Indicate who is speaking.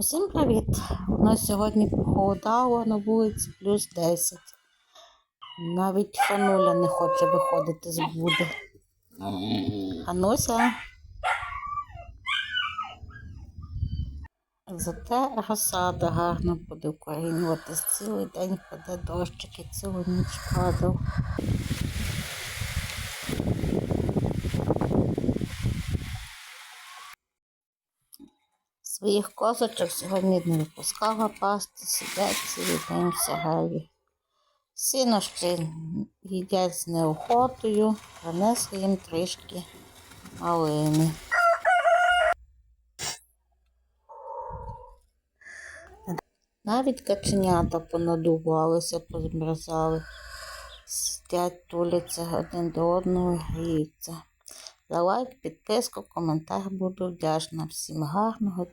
Speaker 1: Усім привіт! У нас сьогодні похолодало на вулиці плюс 10. Навіть Хануля не хоче виходити з буди. Хануся. Зате розсада гарно буде вкорінюватись. Цілий день паде дощики, цілу ніч падав. Своїх козочок сьогодні не випускала пасти, сидять цілий день в сараї. Сіно ще їдять з неохотою, принесли їм трішки малини. Навіть каченята понадувалися, позмерзали. Сидять, туляться один до одного, гріються. За лайк, підписку, коментар буду вдячна. Всім гарного